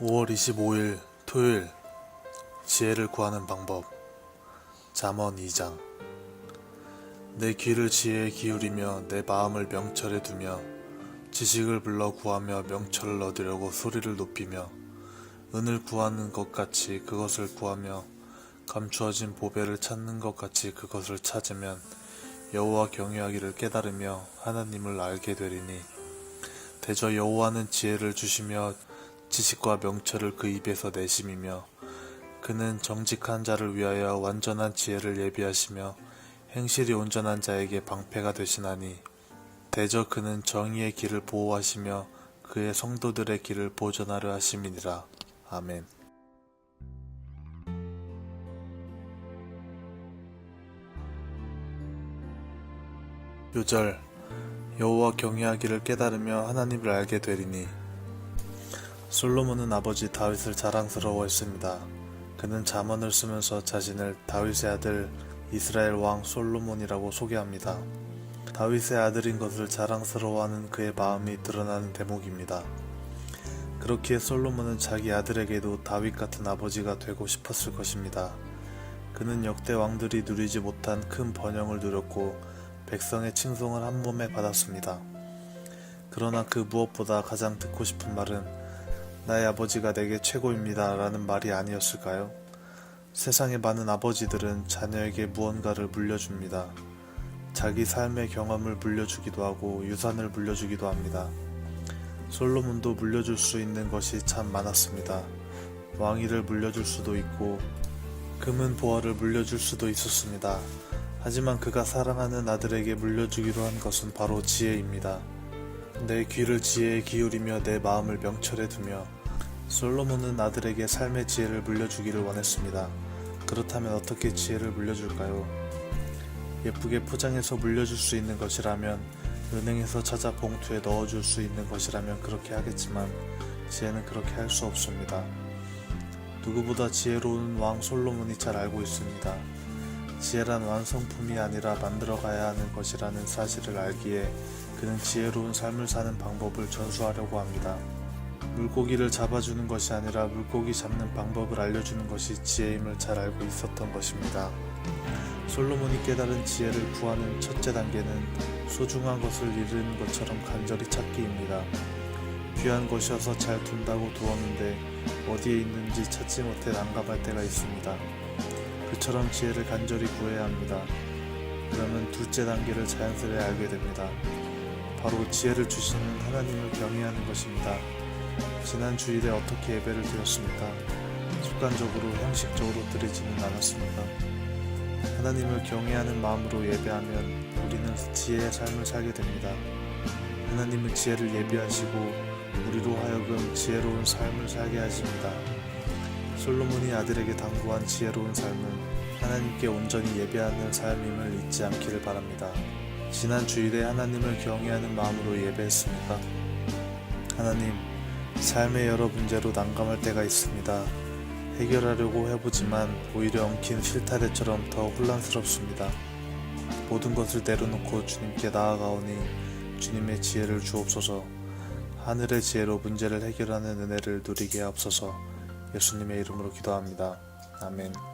5월 25일 토요일 지혜를 구하는 방법. 잠언 2장. 내 귀를 지혜에 기울이며 내 마음을 명철에 두며 지식을 불러 구하며 명철을 얻으려고 소리를 높이며 은을 구하는 것 같이 그것을 구하며 감추어진 보배를 찾는 것 같이 그것을 찾으면 여호와 경외하기를 깨달으며 하나님을 알게 되리니. 대저 여호와는 지혜를 주시며 지식과 명철을 그 입에서 내심이며 그는 정직한 자를 위하여 완전한 지혜를 예비하시며 행실이 온전한 자에게 방패가 되시나니 대저 그는 정의의 길을 보호하시며 그의 성도들의 길을 보존하려 하심이니라. 아멘. 요절 여호와 경외하기를 깨달으며 하나님을 알게 되리니 솔로몬은 아버지 다윗을 자랑스러워했습니다. 그는 잠언을 쓰면서 자신을 다윗의 아들 이스라엘 왕 솔로몬이라고 소개합니다. 다윗의 아들인 것을 자랑스러워하는 그의 마음이 드러나는 대목입니다. 그렇기에 솔로몬은 자기 아들에게도 다윗 같은 아버지가 되고 싶었을 것입니다. 그는 역대 왕들이 누리지 못한 큰 번영을 누렸고 백성의 칭송을 한 몸에 받았습니다. 그러나 그 무엇보다 가장 듣고 싶은 말은 나의 아버지가 내게 최고입니다. 라는 말이 아니었을까요? 세상의 많은 아버지들은 자녀에게 무언가를 물려줍니다. 자기 삶의 경험을 물려주기도 하고 유산을 물려주기도 합니다. 솔로몬도 물려줄 수 있는 것이 참 많았습니다. 왕위를 물려줄 수도 있고 금은 보화를 물려줄 수도 있었습니다. 하지만 그가 사랑하는 아들에게 물려주기로 한 것은 바로 지혜입니다. 내 귀를 지혜에 기울이며 내 마음을 명철에 두며 솔로몬은 아들에게 삶의 지혜를 물려주기를 원했습니다. 그렇다면 어떻게 지혜를 물려줄까요? 예쁘게 포장해서 물려줄 수 있는 것이라면 은행에서 찾아 봉투에 넣어줄 수 있는 것이라면 그렇게 하겠지만 지혜는 그렇게 할 수 없습니다. 누구보다 지혜로운 왕 솔로몬이 잘 알고 있습니다. 지혜란 완성품이 아니라 만들어가야 하는 것이라는 사실을 알기에 그는 지혜로운 삶을 사는 방법을 전수하려고 합니다. 물고기를 잡아주는 것이 아니라 물고기 잡는 방법을 알려주는 것이 지혜임을 잘 알고 있었던 것입니다. 솔로몬이 깨달은 지혜를 구하는 첫째 단계는 소중한 것을 잃은 것처럼 간절히 찾기입니다. 귀한 것이어서 잘 둔다고 두었는데 어디에 있는지 찾지 못해 난감할 때가 있습니다. 그처럼 지혜를 간절히 구해야 합니다. 그러면 둘째 단계를 자연스레 알게 됩니다. 바로 지혜를 주시는 하나님을 경외하는 것입니다. 지난 주일에 어떻게 예배를 드렸습니까? 습관적으로 형식적으로 드리지는 않았습니다. 하나님을 경외하는 마음으로 예배하면 우리는 지혜의 삶을 살게 됩니다. 하나님은 지혜를 예비하시고 우리로 하여금 지혜로운 삶을 살게 하십니다. 솔로몬이 아들에게 당부한 지혜로운 삶은 하나님께 온전히 예배하는 삶임을 잊지 않기를 바랍니다. 지난 주일에 하나님을 경외하는 마음으로 예배했습니까? 하나님, 삶의 여러 문제로 난감할 때가 있습니다. 해결하려고 해보지만 오히려 엉킨 실타래처럼 더 혼란스럽습니다. 모든 것을 내려놓고 주님께 나아가오니 주님의 지혜를 주옵소서 하늘의 지혜로 문제를 해결하는 은혜를 누리게 하옵소서 예수님의 이름으로 기도합니다. 아멘.